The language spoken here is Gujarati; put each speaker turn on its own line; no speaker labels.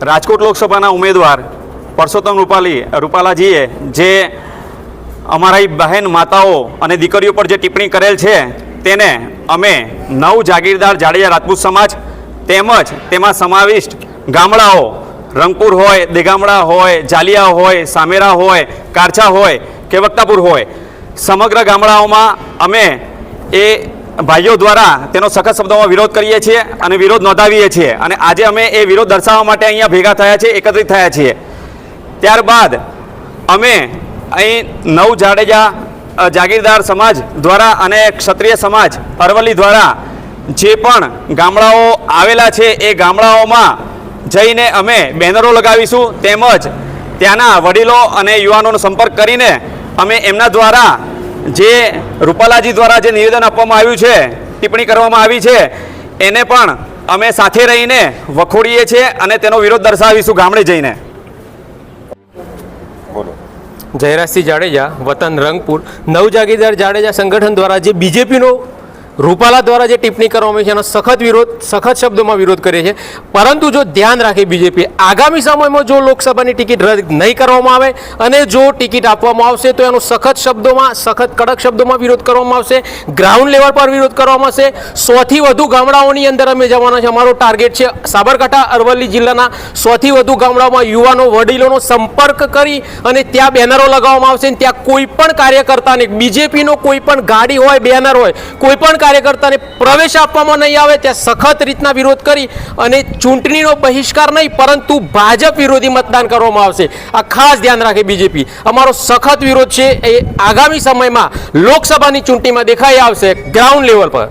રાજકોટ લોકસભાના ઉમેદવાર પરસોત્તમ રૂપાલી, રૂપાલાજીએ જે અમારા બહેન માતાઓ અને દીકરીઓ પર જે ટિપ્પણી કરેલ છે, તેને અમે નવ જાગીરદાર જાડેજા રાજપૂત સમાજ તેમજ તેમાં સમાવિષ્ટ ગામડાઓ, રંગપુર હોય, દેગામડા હોય, જાલિયા હોય, સામેરા હોય, કારછા હોય કે વક્તાપુર હોય, સમગ્ર ગામડાઓમાં અમે એ ભાઈઓ દ્વારા તેનો સખત શબ્દોમાં વિરોધ કરીએ છીએ અને વિરોધ નોંધાવીએ છીએ. અને આજે અમે એ વિરોધ દર્શાવવા માટે અહીંયા ભેગા થયા છીએ, એકત્રિત થયા છીએ. ત્યારબાદ અમે અહીં નવ જાડેજા જાગીરદાર સમાજ દ્વારા અને ક્ષત્રિય સમાજ અરવલ્લી દ્વારા જે પણ ગામડાઓ આવેલા છે એ ગામડાઓમાં જઈને અમે બેનરો લગાવીશું. તેમજ ત્યાંના વડીલો અને યુવાનોનો સંપર્ક કરીને અમે એમના દ્વારા જે રૂપાલાજી દ્વારા જે નિવેદન આપવામાં આવ્યું છે ટિપ્પણી કરવામાં આવી છે એને પણ અમે સાથે રહીને વખોડીએ છીએ અને તેનો વિરોધ દર્શાવીશું ગામડે જઈને.
બોલો.
જયરાજસિંહ જાડેજા વતન રંગપુર નવ જાગીરદાર જાડેજા સંગઠન દ્વારા જે બીજેપીનો રૂપાલા દ્વારા જે ટિપ્પણી કરવામાં આવી છે એનો સખત વિરોધ, સખત શબ્દોમાં વિરોધ કરે છે પરંતુ જો ધ્યાન રાખે બીજેપી આગામી સમયમાં જો લોકસભાની ટિકિટ રદ નહીં કરવામાં આવે અને જો ટિકિટ આપવામાં આવશે તો એનો સખત શબ્દોમાં, સખત કડક શબ્દોમાં વિરોધ કરવામાં આવશે ગ્રાઉન્ડ લેવલ પર વિરોધ કરવામાં આવશે. સોથી વધુ ગામડાઓની અંદર અમે જવાના છે અમારો ટાર્ગેટ છે સાબરકાંઠા, અરવલ્લી જિલ્લાના સોથી વધુ ગામડાઓમાં યુવાનો, વડીલોનો સંપર્ક કરી અને ત્યાં બેનરો લગાવવામાં આવશે. અને ત્યાં કોઈ પણ કાર્યકર્તાને, બીજેપીનો કોઈ પણ ગાડી હોય, બેનર હોય, કોઈ પણ કાર્યકર્તાને પ્રવેશ આપવામાં નહીં આવે, ત્યાં સખત રીતના વિરોધ કરી અને ચૂંટણીનો બહિષ્કાર નહીં, પરંતુ ભાજપ વિરોધી મતદાન કરવામાં આવશે. આ ખાસ ધ્યાન રાખે બીજેપી. અમારો સખત વિરોધ છે, એ આગામી સમયમાં લોકસભાની ચૂંટણીમાં દેખાઈ આવશે, ગ્રાઉન્ડ લેવલ પર.